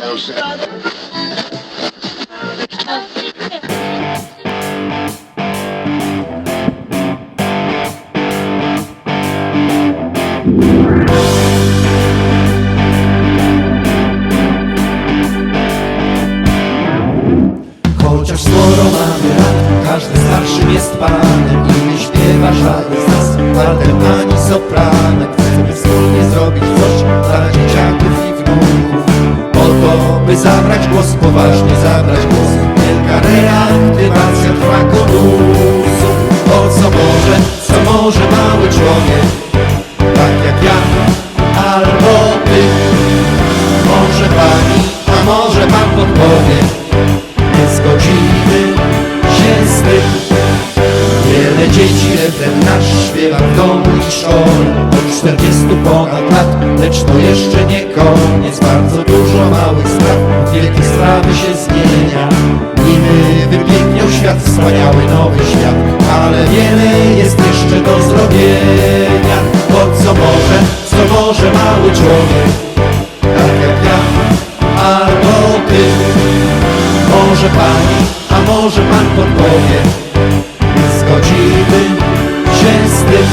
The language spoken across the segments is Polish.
Chociaż sporo mamy lat, każdy starszym jest panem by zabrać głos, poważnie zabrać głos. Wielka reaktywacja trwa konusów O co może, co może mały człowiek Tak jak ja, albo ty. Może pani, a może pan podpowie nie zgodzimy się z tym. Wiele dzieci refren nasz śpiewa w domu i szkole. Od 40 ponad lat, lecz to jeszcze nie koniec. Bardzo dużo małych wielkie sprawy się zmienia. Nimy wypięknią świat, wspaniały nowy świat. Ale wiele jest jeszcze do zrobienia. Bo co może, co może mały człowiek? Tak jak ja, albo ty. Może pani, a może pan podpowie. Zgodzimy się z tym.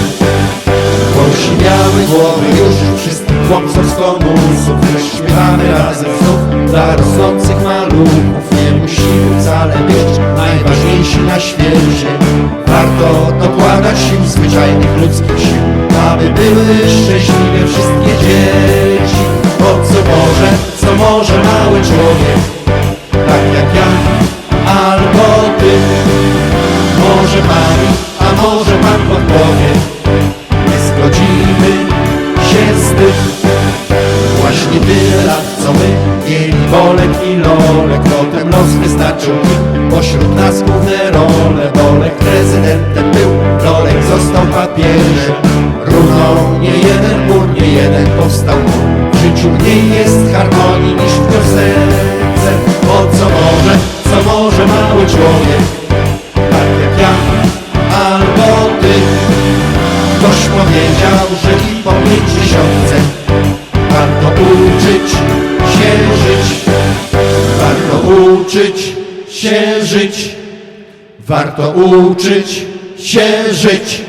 Posiwiały głowy już wszystkich chłopców z komusów rosnących maluchów Nie musimy wcale być najważniejsi na świecie. Warto dokładać sił zwyczajnych ludzkich sił Aby były szczęśliwe wszystkie dzieci. Bo co może, co może mały człowiek Bolek i Lolek Potem los wystarczył. Im Pośród nas główne role Bolek prezydentem był Lolek został papieżem. Runął nie jeden mur, nie jeden powstał. Mur W życiu mniej jest harmonii niż w piosence O co może, co może mały człowiek uczyć się żyć. Warto uczyć się żyć